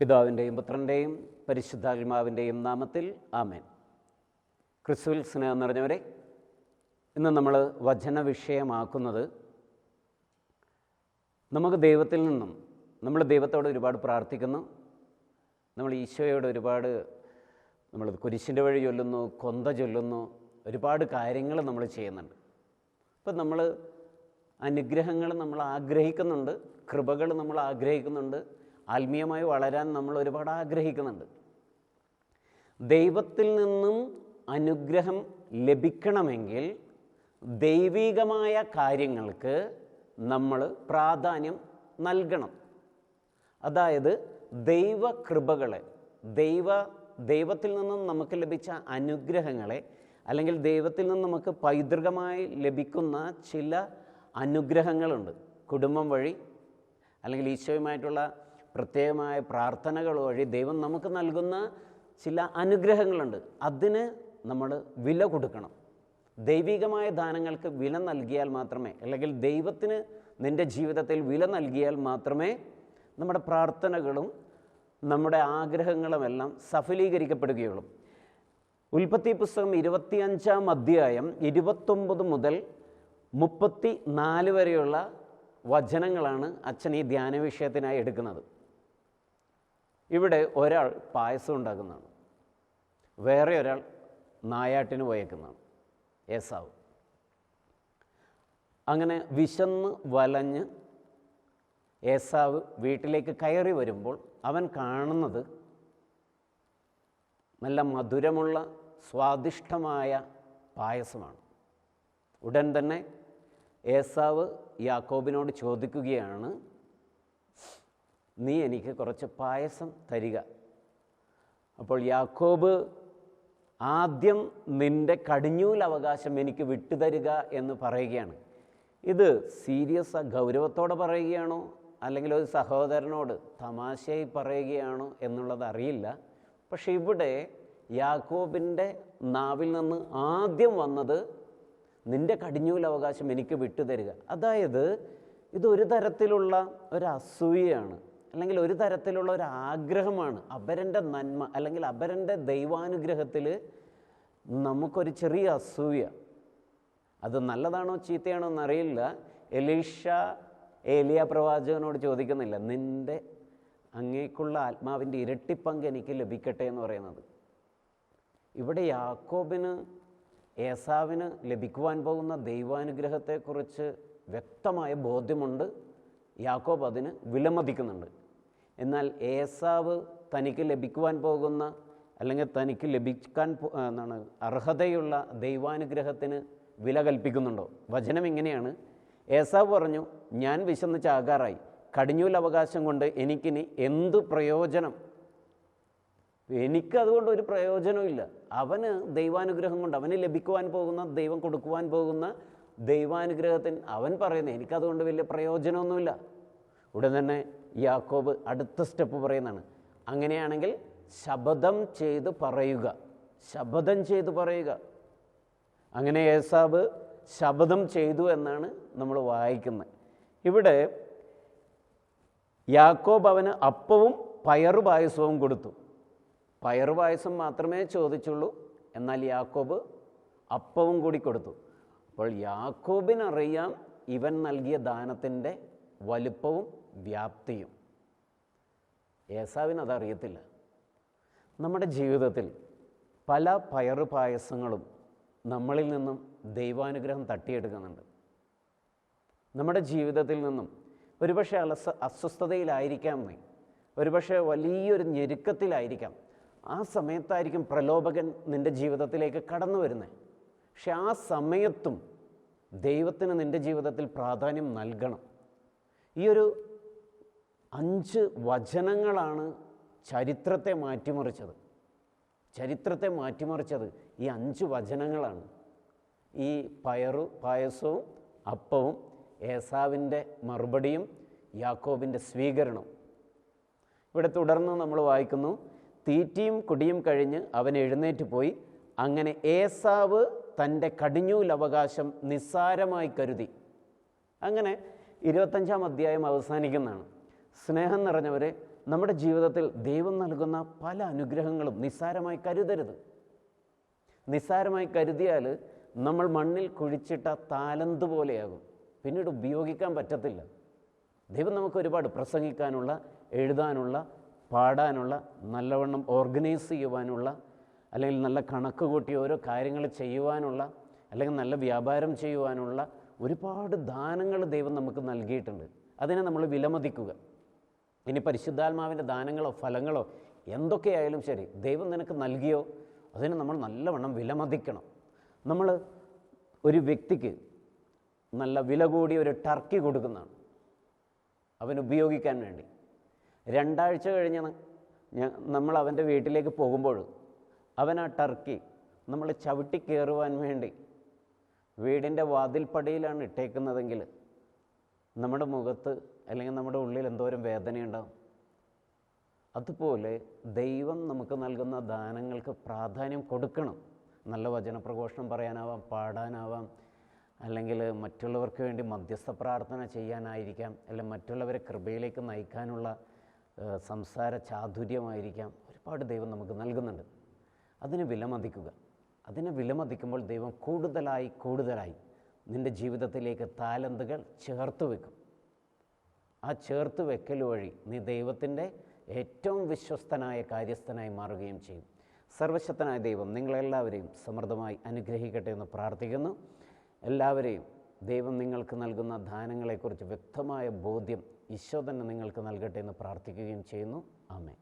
പിതാവിന്റെയും പുത്രന്റെയും പരിശുദ്ധാത്മാവിന്റെയും നാമത്തിൽ ആമേൻ. ക്രിസ്തുവിൽ സ്നേഹം നിറഞ്ഞവരെ ഇന്ന് നമ്മൾ വചന വിഷയമാക്കുന്നത് നമുക്ക് ദൈവത്തിൽ നിന്നും നമ്മൾ ദൈവത്തോട് ഒരുപാട് പ്രാർത്ഥിക്കുന്നു. നമ്മൾ ഈശോയോട് ഒരുപാട് നമ്മൾ കുരിശിന്റെ വഴി ചൊല്ലുന്നു കൊന്ത ചൊല്ലുന്നു ഒരുപാട് കാര്യങ്ങൾ നമ്മൾ ചെയ്യുന്നുണ്ട്. അപ്പം നമ്മൾ അനുഗ്രഹങ്ങൾ നമ്മൾ ആഗ്രഹിക്കുന്നുണ്ട് കൃപകൾ നമ്മൾ ആഗ്രഹിക്കുന്നുണ്ട് ആത്മീയമായി വളരാൻ നമ്മൾ ഒരുപാട് ആഗ്രഹിക്കുന്നുണ്ട്. ദൈവത്തിൽ നിന്നും അനുഗ്രഹം ലഭിക്കണമെങ്കിൽ ദൈവികമായ കാര്യങ്ങൾക്ക് നമ്മൾ പ്രാധാന്യം നൽകണം. അതായത് ദൈവകൃപകളെ ദൈവ ദൈവത്തിൽ നിന്നും നമുക്ക് ലഭിച്ച അനുഗ്രഹങ്ങളെ അല്ലെങ്കിൽ ദൈവത്തിൽ നിന്ന് നമുക്ക് പൈതൃകമായി ലഭിക്കുന്ന ചില അനുഗ്രഹങ്ങളുണ്ട്. കുടുംബം വഴി അല്ലെങ്കിൽ ഈശോയുമായിട്ടുള്ള പ്രത്യേകമായ പ്രാർത്ഥനകൾ വഴി ദൈവം നമുക്ക് നൽകുന്ന ചില അനുഗ്രഹങ്ങളുണ്ട്. അതിന് നമ്മൾ വില കൊടുക്കണം. ദൈവികമായ ദാനങ്ങൾക്ക് വില നൽകിയാൽ മാത്രമേ അല്ലെങ്കിൽ ദൈവത്തിന് നിന്റെ ജീവിതത്തിൽ വില നൽകിയാൽ മാത്രമേ നമ്മുടെ പ്രാർത്ഥനകളും നമ്മുടെ ആഗ്രഹങ്ങളുമെല്ലാം സഫലീകരിക്കപ്പെടുകയുള്ളൂ. ഉൽപ്പത്തി പുസ്തകം ഇരുപത്തിയഞ്ചാം അധ്യായം ഇരുപത്തൊമ്പത് മുതൽ മുപ്പത്തി നാല് വരെയുള്ള വചനങ്ങളാണ് അച്ഛൻ ഈ ധ്യാന വിഷയത്തിനായി എടുക്കുന്നത്. ഇവിടെ ഒരാൾ പായസം ഉണ്ടാക്കുന്നതാണ്. വേറെ ഒരാൾ നായാട്ടിന് പോയേക്കുന്നതാണ്. ഏസാവ്. അങ്ങനെ വിശന്ന് വലഞ്ഞ് ഏസാവ് വീട്ടിലേക്ക് കയറി വരുമ്പോൾ അവൻ കാണുന്നത് നല്ല മധുരമുള്ള സ്വാദിഷ്ടമായ പായസമാണ്. ഉടൻ തന്നെ ഏസാവ് യാക്കോബിനോട് ചോദിക്കുകയാണ് നീ എനിക്ക് കുറച്ച് പായസം തരിക. അപ്പോൾ യാക്കോബ് ആദ്യം നിന്റെ കടിഞ്ഞൂൽ അവകാശം എനിക്ക് വിട്ടുതരിക എന്ന് പറയുകയാണ്. ഇത് സീരിയസ് ഗൗരവത്തോടെ പറയുകയാണോ? അല്ലെങ്കിൽ ഒരു സഹോദരനോട് തമാശയായി പറയുകയാണോ എന്നുള്ളത് അറിയില്ല. പക്ഷെ ഇവിടെ യാക്കോബിന്റെ നാവിൽ നിന്ന് ആദ്യം വന്നത് നിന്റെ കടിഞ്ഞൂൽ അവകാശം എനിക്ക് വിട്ടുതരിക അതായത് ഇതൊരു തരത്തിലുള്ള ഒരു അസൂയയാണ്. അല്ലെങ്കിൽ ഒരു തരത്തിലുള്ള ഒരു ആഗ്രഹമാണ് അപരന്റെ നന്മ അല്ലെങ്കിൽ അപരന്റെ ദൈവാനുഗ്രഹത്തിൽ നമുക്കൊരു ചെറിയ അസൂയ. അത് നല്ലതാണോ ചീത്തയാണോ എന്നറിയില്ല. എലീഷ ഏലിയ പ്രവാചകനോട് ചോദിക്കുന്നില്ല നിന്റെ അങ്ങേക്കുള്ള ആത്മാവിന്റെ ഇരട്ടിപ്പങ്ക് എനിക്ക് ലഭിക്കട്ടെ എന്ന് പറയുന്നത്. ഇവിടെ യാക്കോബിന് ഏസാവിന് ലഭിക്കുവാൻ പോകുന്ന ദൈവാനുഗ്രഹത്തെക്കുറിച്ച് വ്യക്തമായ ബോധ്യമുണ്ട്. യാക്കോബ് അതിന് വിലമതിക്കുന്നുണ്ട്. എന്നാൽ ഏസാവ് തനിക്ക് ലഭിക്കുവാൻ പോകുന്ന അല്ലെങ്കിൽ തനിക്ക് ലഭിക്കാൻ എന്താണ് അർഹതയുള്ള ദൈവാനുഗ്രഹത്തിന് വില കൽപ്പിക്കുന്നുണ്ടോ? വചനം ഇങ്ങനെയാണ്. ഏസാവ് പറഞ്ഞു ഞാൻ വിശന്ന് ചാകാറായി കടിഞ്ഞൂൽ അവകാശം കൊണ്ട് എനിക്കിനി എന്ത് പ്രയോജനം? എനിക്കതുകൊണ്ട് ഒരു പ്രയോജനമില്ല അവന് ദൈവാനുഗ്രഹം കൊണ്ട് അവന് ലഭിക്കുവാൻ പോകുന്ന ദൈവം കൊടുക്കുവാൻ പോകുന്ന ദൈവാനുഗ്രഹത്തിന് അവൻ പറയുന്നത് എനിക്കതുകൊണ്ട് വലിയ പ്രയോജനമൊന്നുമില്ല. ഉടൻ തന്നെ യാക്കോബ് അടുത്ത സ്റ്റെപ്പ് പറയുന്നതാണ്. അങ്ങനെയാണെങ്കിൽ ശബദം ചെയ്ത് പറയുക. ശബദം ചെയ്ത് പറയുക. അങ്ങനെ ഏസാബ് ശബദം ചെയ്തു എന്നാണ് നമ്മൾ വായിക്കുന്നത്. ഇവിടെ യാക്കോബ് അവന് അപ്പവും പയറു പായസവും കൊടുത്തു. പയറു പായസം മാത്രമേ ചോദിച്ചുള്ളൂ. എന്നാൽ യാക്കോബ് അപ്പവും കൂടി കൊടുത്തു. അപ്പോൾ യാക്കോബിനറിയാം ഇവൻ നൽകിയ ദാനത്തിന്റെ വലുപ്പവും വ്യാപ്തിയും. ഏസാവിന് അതറിയത്തില്ല. നമ്മുടെ ജീവിതത്തിൽ പല പയറു പായസങ്ങളും നമ്മളിൽ നിന്നും ദൈവാനുഗ്രഹം തട്ടിയെടുക്കുന്നുണ്ട്. നമ്മുടെ ജീവിതത്തിൽ നിന്നും ഒരുപക്ഷെ അലസ അസ്വസ്ഥതയിലായിരിക്കാം നീ. ഒരുപക്ഷെ വലിയൊരു ഞെരുക്കത്തിലായിരിക്കാം. ആ സമയത്തായിരിക്കും പ്രലോഭകൻ നിന്റെ ജീവിതത്തിലേക്ക് കടന്നു വരുന്നത് പക്ഷെ ആ സമയത്തും ദൈവത്തിന് നിന്റെ ജീവിതത്തിൽ പ്രാധാന്യം നൽകണം. ഈ ഒരു അഞ്ച് വചനങ്ങളാണ് ചരിത്രത്തെ മാറ്റിമറിച്ചത്. ചരിത്രത്തെ മാറ്റിമറിച്ചത് ഈ അഞ്ച് വചനങ്ങളാണ്. ഈ പയറു പായസവും അപ്പവും ഏസാവിന്റെ മറുപടിയും യാക്കോബിന്റെ സ്വീകരണം ഇവിടെ തുടർന്ന് നമ്മൾ വായിക്കുന്നു തീറ്റിയും കുടിയും കഴിഞ്ഞ് അവൻ എഴുന്നേറ്റ് പോയി അങ്ങനെ ഏസാവ് തന്റെ കടിഞ്ഞൂൽ അവകാശം നിസ്സാരമായി കരുതി. അങ്ങനെ ഇരുപത്തഞ്ചാം അധ്യായം അവസാനിക്കുന്നതാണ്. സ്നേഹം നിറഞ്ഞവരെ നമ്മുടെ ജീവിതത്തിൽ ദൈവം നൽകുന്ന പല അനുഗ്രഹങ്ങളും നിസ്സാരമായി കരുതരുത്. നിസ്സാരമായി കരുതിയാൽ നമ്മൾ മണ്ണിൽ കുഴിച്ചിട്ട താലന്ത് പോലെയാകും. പിന്നീട് ഉപയോഗിക്കാൻ പറ്റത്തില്ല. ദൈവം നമുക്ക് ഒരുപാട് പ്രസംഗിക്കാനുള്ള എഴുതാനുള്ള പാടാനുള്ള നല്ലവണ്ണം ഓർഗനൈസ് ചെയ്യുവാനുള്ള അല്ലെങ്കിൽ നല്ല കണക്ക് കൂട്ടി ഓരോ കാര്യങ്ങൾ ചെയ്യുവാനുള്ള അല്ലെങ്കിൽ നല്ല വ്യാപാരം ചെയ്യുവാനുള്ള ഒരുപാട് ദാനങ്ങൾ ദൈവം നമുക്ക് നൽകിയിട്ടുണ്ട്. അതിനെ നമ്മൾ വിലമതിക്കുക. ഇനി പരിശുദ്ധാത്മാവിന്റെ ദാനങ്ങളോ ഫലങ്ങളോ എന്തൊക്കെയായാലും ശരി ദൈവം നിനക്ക് നൽകിയോ അതിനെ നമ്മൾ നല്ലവണ്ണം വിലമതിക്കണം. നമ്മൾ ഒരു വ്യക്തിക്ക് നല്ല വില കൂടിയ ഒരു ടർക്കി കൊടുക്കുന്നതാണ്. അവൻ ഉപയോഗിക്കാൻ വേണ്ടി. രണ്ടാഴ്ച കഴിഞ്ഞ് നമ്മൾ അവന്റെ വീട്ടിലേക്ക് പോകുമ്പോൾ അവൻ ആ ടർക്കി നമ്മൾ ചവിട്ടി കയറുവാൻ വേണ്ടി വീടിന്റെ വാതിൽപ്പടിയിലാണ് ഇട്ടേക്കുന്നതെങ്കിൽ നമ്മുടെ മുഖത്ത് അല്ലെങ്കിൽ നമ്മുടെ ഉള്ളിൽ എന്തോരം വേദനയുണ്ടാവും. അതുപോലെ ദൈവം നമുക്ക് നൽകുന്ന ദാനങ്ങൾക്ക് പ്രാധാന്യം കൊടുക്കണം. നല്ല വചനപ്രഘോഷണം പറയാനാവാം പാടാനാവാം അല്ലെങ്കിൽ മറ്റുള്ളവർക്ക് വേണ്ടി മധ്യസ്ഥ പ്രാർത്ഥന ചെയ്യാനായിരിക്കാം അല്ലെങ്കിൽ മറ്റുള്ളവരെ കൃപയിലേക്ക് നയിക്കാനുള്ള സംസാര ചാതുര്യമായിരിക്കാം. ഒരുപാട് ദൈവം നമുക്ക് നൽകുന്നുണ്ട്. അതിനെ വിലമതിക്കുക. അതിനെ വിലമതിക്കുമ്പോൾ ദൈവം കൂടുതലായി കൂടുതലായി നിന്റെ ജീവിതത്തിലേക്ക് താലന്തുകൾ ചേർത്ത് വെക്കും. ആ ചേർത്ത് വെക്കൽ വഴി നീ ദൈവത്തിന്റെ ഏറ്റവും വിശ്വസ്തനായ കാര്യസ്ഥനായി മാറുകയും ചെയ്യും. സർവശക്തനായ ദൈവം നിങ്ങളെല്ലാവരെയും സമൃദ്ധമായി അനുഗ്രഹിക്കട്ടെ എന്ന് പ്രാർത്ഥിക്കുന്നു. എല്ലാവരെയും ദൈവം നിങ്ങൾക്ക് നൽകുന്ന ദാനങ്ങളെക്കുറിച്ച് വ്യക്തമായ ബോധ്യം ഈശോ തന്നെ നിങ്ങൾക്ക് നൽകട്ടെ എന്ന് പ്രാർത്ഥിക്കുകയും ചെയ്യുന്നു. ആമേ